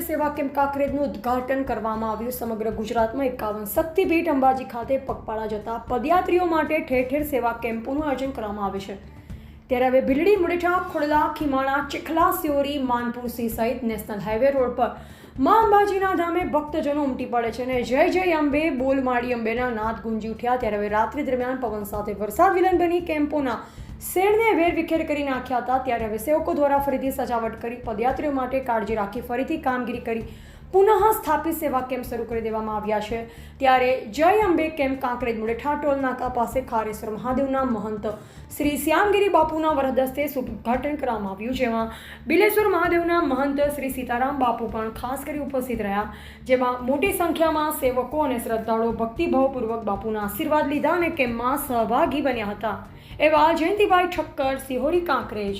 સેવા કેમ્પ કાંકરેજનું ઉદ્ઘાટન કરવામાં આવ્યું. સમગ્ર ગુજરાતમાં એકાવન શક્તિપીઠ અંબાજી ખાતે પગપાળા જતા પદયાત્રીઓ માટે ઠેર ઠેર સેવા કેમ્પોનું આયોજન કરવામાં આવે છે. ત્યારે હવે ભીલડી, મુડેઠા, ખોડલા, ખીમાણા, ચીખલા સિયોરી માનપુર સી સહિત નેશનલ હાઈવે રોડ પર મા અંબાજીના ધામે ભક્તજનો ઉમટી પડે છે અને જય જય અંબે, બોલ માડી અંબેના નાદ ગુંજી ઉઠ્યા. ત્યારે હવે રાત્રિ દરમિયાન પવન સાથે વરસાદ વિલન બની કેમ્પોના શેરને વેર વિખેર કરી નાખ્યા હતા. ત્યારે હવે સેવકો દ્વારા ફરીથી સજાવટ કરી પદયાત્રીઓ માટે કાળજી રાખી ફરીથી કામગીરી કરી પુનઃ સ્થાપિત સેવા કેમ્પ શરૂ કરી દેવામાં આવ્યા છે. ત્યારે જય અંબે કેમ્પ કાંકરેજ મુડેઠા ટોલ નાકા પાસે ખારેશ્વર મહાદેવના મહંત શ્રી શ્યામગીરી બાપુના વરદસ્તે ઉદઘાટન કરવામાં આવ્યું. જેમાં બિલેશ્વર મહાદેવના મહંત શ્રી સીતારામ બાપુ પણ ખાસ કરી ઉપસ્થિત રહ્યા. જેમાં મોટી સંખ્યામાં સેવકો અને શ્રદ્ધાળુઓ ભક્તિભાવપૂર્વક બાપુના આશીર્વાદ લીધા અને કેમ્પમાં સહભાગી બન્યા હતા. એવા જયંતિભાઈ ઠક્કર સિહોરી કાંકરેજ.